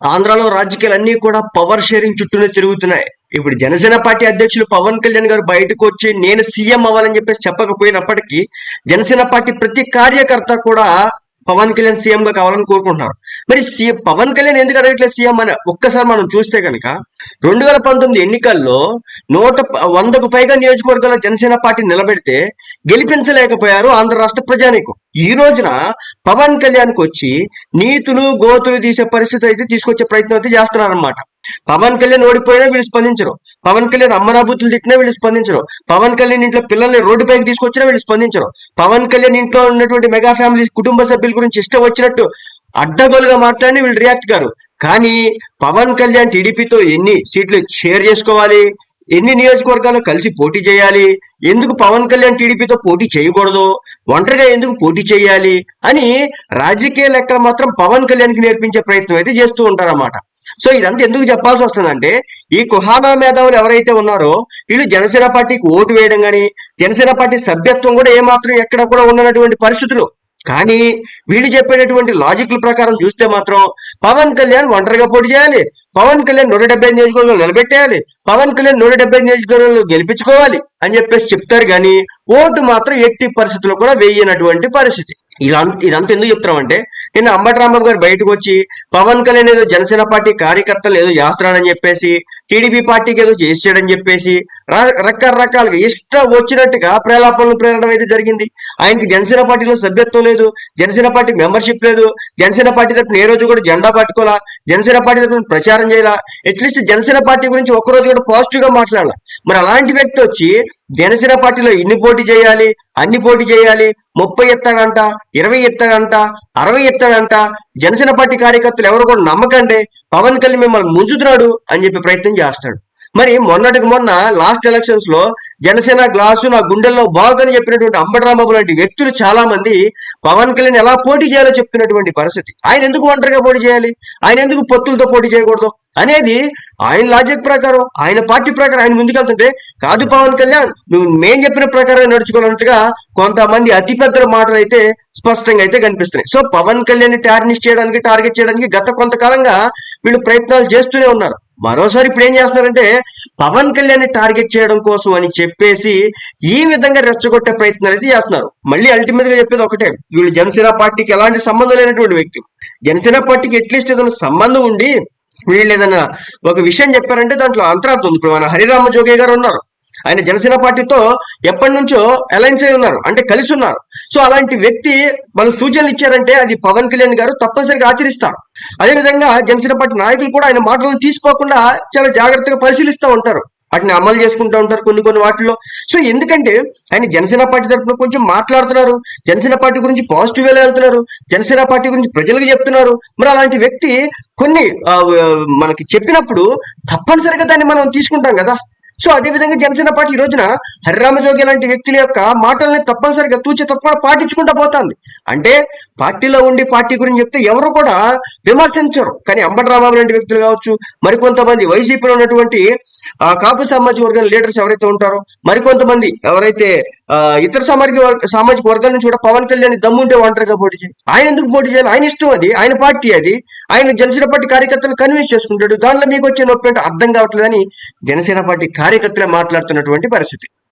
ఆంధ్రాలో రాజకీయాలు అన్ని కూడా పవర్ షేరింగ్ చుట్టూనే తిరుగుతున్నాయి. ఇప్పుడు జనసేన పార్టీ అధ్యక్షులు పవన్ కళ్యాణ్ గారు బయటకు వచ్చి నేను సీఎం అవ్వాలని చెప్పేసి చెప్పకపోయినప్పటికీ జనసేన పార్టీ ప్రతి కార్యకర్త కూడా పవన్ కళ్యాణ్ సీఎం గా కావాలని కోరుకుంటున్నారు మరి సీఎం పవన్ కళ్యాణ్ ఎందుకు అడగట్లేదు సీఎం అని ఒక్కసారి మనం చూస్తే కనుక రెండు వేల పంతొమ్మిది ఎన్నికల్లో నూట వందకు పైగా నియోజకవర్గాల్లో జనసేన పార్టీ నిలబెడితే గెలిపించలేకపోయారు ఆంధ్ర రాష్ట్ర ప్రజానీకం. ఈ రోజున పవన్ కళ్యాణ్కి వచ్చి నీతులు గోతులు తీసే పరిస్థితి అయితే తీసుకొచ్చే ప్రయత్నం అయితే చేస్తున్నారన్నమాట. పవన్ కళ్యాణ్ ఓడిపోయినా వీళ్ళు స్పందించరు. పవన్ కళ్యాణ్ అమ్మరాబూతులు తిట్టినా వీళ్ళు స్పందించరు. పవన్ కళ్యాణ్ ఇంట్లో పిల్లల్ని రోడ్డుపైకి తీసుకొచ్చినా వీళ్ళు స్పందించరు. పవన్ కళ్యాణ్ ఇంట్లో ఉన్నటువంటి మెగా ఫ్యామిలీ కుటుంబ సభ్యుల గురించి ఇష్టం వచ్చినట్టు అడ్డగోలుగా మాట్లాడి వీళ్ళు రియాక్ట్ గారు. కానీ పవన్ కళ్యాణ్ టీడీపీతో ఎన్ని సీట్లు షేర్ చేసుకోవాలి? ఎన్ని నియోజకవర్గాలు కలిసి పోటీ చేయాలి? ఎందుకు పవన్ కళ్యాణ్ టీడీపీతో పోటీ చేయకూడదు? ఒంటరిగా ఎందుకు పోటీ చేయాలి? అని రాజకీయ లెక్కలు మాత్రం పవన్ కళ్యాణ్కి నేర్పించే ప్రయత్నం అయితే చేస్తూ ఉంటారన్నమాట. సో ఇదంతా ఎందుకు చెప్పాల్సి వస్తుందంటే ఈ కుహానా మేధావులు ఎవరైతే ఉన్నారో వీళ్ళు జనసేన పార్టీకి ఓటు వేయడం కానీ జనసేన పార్టీ సభ్యత్వం కూడా ఏమాత్రం ఎక్కడ కూడా ఉండనటువంటి పరిస్థితులు. కానీ వీళ్ళు చెప్పేటటువంటి లాజిక్ల ప్రకారం చూస్తే మాత్రం పవన్ కళ్యాణ్ ఒంటరిగా పోటీ చేయాలి. పవన్ కళ్యాణ్ నూట డెబ్బై నియోజకవర్గాలు నిలబెట్టేయాలి. పవన్ కళ్యాణ్ నూట డెబ్బై నియోజకవర్గాలు గెలిపించుకోవాలి. అని చెప్పేసి చెప్తారు కానీ ఓటు మాత్రం ఎట్టి పరిస్థితుల్లో కూడా వేయనటువంటి పరిస్థితి. ఇలా ఇదంతా ఎందుకు చెప్తున్నామంటే నిన్న అంబటి రాంబాబు గారు బయటకు వచ్చి పవన్ కళ్యాణ్ ఏదో జనసేన పార్టీ కార్యకర్తలు ఏదో చేస్తున్నాడని చెప్పేసి టీడీపీ పార్టీకి ఏదో చేసాడని చెప్పేసి రకరకాలుగా ఇష్టం వచ్చినట్టుగా ప్రేలాపనలు ప్రేరడం అయితే జరిగింది. ఆయనకి జనసేన పార్టీలో సభ్యత్వం లేదు జనసేన పార్టీ మెంబర్షిప్ లేదు జనసేన పార్టీ తరఫున ఏ రోజు కూడా జెండా పట్టుకోలా జనసేన పార్టీ తరఫున ప్రచారం చేయాలా అట్లీస్ట్ జనసేన పార్టీ గురించి ఒక్క రోజు కూడా పాజిటివ్గా మాట్లాడాల. మరి అలాంటి వ్యక్తి వచ్చి జనసేన పార్టీలో ఇన్ని పోటీ చేయాలి? అన్ని పోటీ చేయాలి. ముప్పై ఎత్తాడంట ఇరవై ఎత్తాడంట అరవై ఎత్తాడంట జనసేన పార్టీ కార్యకర్తలు ఎవరు కూడా నమ్మకండి. పవన్ కళ్యాణ్ మిమ్మల్ని ముంచుతున్నాడు అని చెప్పి ప్రయత్నం చేస్తాడు మరి మొన్నటికి మొన్న లాస్ట్ ఎలక్షన్స్లో జనసేన గ్లాసు నా గుండెల్లో బాగని చెప్పినటువంటి అంబటరాంబాబు లాంటి వ్యక్తులు చాలా మంది పవన్ కళ్యాణ్ ఎలా పోటీ చేయాలో చెప్తున్నటువంటి పరిస్థితి. ఆయన ఎందుకు ఒంటరిగా పోటీ చేయాలి? ఆయన ఎందుకు పొత్తులతో పోటీ చేయకూడదు? అనేది ఆయన లాజిక్ ప్రకారం ఆయన పార్టీ ప్రకారం ఆయన ముందుకెళ్తుంటే కాదు పవన్ కళ్యాణ్ నువ్వు మేం చెప్పిన ప్రకారం నడుచుకోవాలన్నట్టుగా కొంతమంది అతిపెద్దల మాటలు అయితే స్పష్టంగా అయితే కనిపిస్తున్నాయి. సో పవన్ కళ్యాణ్ టార్నిష్ చేయడానికి టార్గెట్ చేయడానికి గత కొంతకాలంగా వీళ్ళు ప్రయత్నాలు చేస్తూనే ఉన్నారు. మరోసారి ఇప్పుడు ఏం చేస్తున్నారంటే పవన్ కళ్యాణ్ టార్గెట్ చేయడం కోసం అని చెప్పేసి ఈ విధంగా రెచ్చగొట్టే ప్రయత్నాలు అయితే చేస్తున్నారు. మళ్ళీ అల్టిమేట్గా చెప్పేది ఒకటే వీళ్ళు జనసేన పార్టీకి ఎలాంటి సంబంధం లేనటువంటి వ్యక్తి. జనసేన పార్టీకి అట్లీస్ట్ ఏదైనా సంబంధం ఉండి వీళ్ళు ఏదైనా ఒక విషయం చెప్పారంటే దాంట్లో అంతరార్థం ఉంది. ఇప్పుడు మన హరిరామ జోగే గారు ఉన్నారు. ఆయన జనసేన పార్టీతో ఎప్పటి నుంచో అలయన్స్ అయి ఉన్నారు. అంటే కలిసి ఉన్నారు. సో అలాంటి వ్యక్తి వాళ్ళు సూచనలు ఇచ్చారంటే అది పవన్ కళ్యాణ్ గారు తప్పనిసరిగా ఆచరిస్తారు. అదేవిధంగా జనసేన పార్టీ నాయకులు కూడా ఆయన మాటలను తీసుకోకుండా చాలా జాగ్రత్తగా పరిశీలిస్తూ ఉంటారు. వాటిని అమలు చేసుకుంటూ ఉంటారు కొన్ని కొన్ని వాటిల్లో. సో ఎందుకంటే ఆయన జనసేన పార్టీ తరఫున కొంచెం మాట్లాడుతున్నారు. జనసేన పార్టీ గురించి పాజిటివ్ వేలో వెళ్తున్నారు. జనసేన పార్టీ గురించి ప్రజలకు చెప్తున్నారు. మరి అలాంటి వ్యక్తి కొన్ని మనకి చెప్పినప్పుడు తప్పనిసరిగా దాన్ని మనం తీసుకుంటాం కదా. సో అదే విధంగా జనసేన పార్టీ ఈ రోజున హరిరామజోగి లాంటి వ్యక్తుల యొక్క మాటల్ని తప్పనిసరిగా తూచి తప్పకుండా పాటించుకుంటూ పోతుంది. అంటే పార్టీలో ఉండి పార్టీ గురించి చెప్తే ఎవరు కూడా విమర్శించరు. కానీ అంబటి రాంబాబు లాంటి వ్యక్తులు కావచ్చు మరికొంతమంది వైసీపీలో ఉన్నటువంటి ఆ, కాపు సామాజిక వర్గం లీడర్స్ ఎవరైతే ఉంటారో మరికొంతమంది ఎవరైతే ఆ, ఇతర సామాజిక వర్గ సామాజిక వర్గాల నుంచి కూడా పవన్ కళ్యాణ్ దమ్ముంటే ఒంటరిగా పోటీ చేయాలి. ఆయన ఎందుకు పోటీ చేయాలి? ఆయన ఇష్టం అది. ఆయన పార్టీ అది. ఆయన జనసేన పార్టీ కార్యకర్తలు కన్విన్స్ చేసుకుంటాడు. దానిలో మీకు వచ్చే నొప్పి అంటే అర్థం కావట్లేదని జనసేన పార్టీ కార్యకర్తలే మాట్లాడుతున్నటువంటి పరిస్థితి.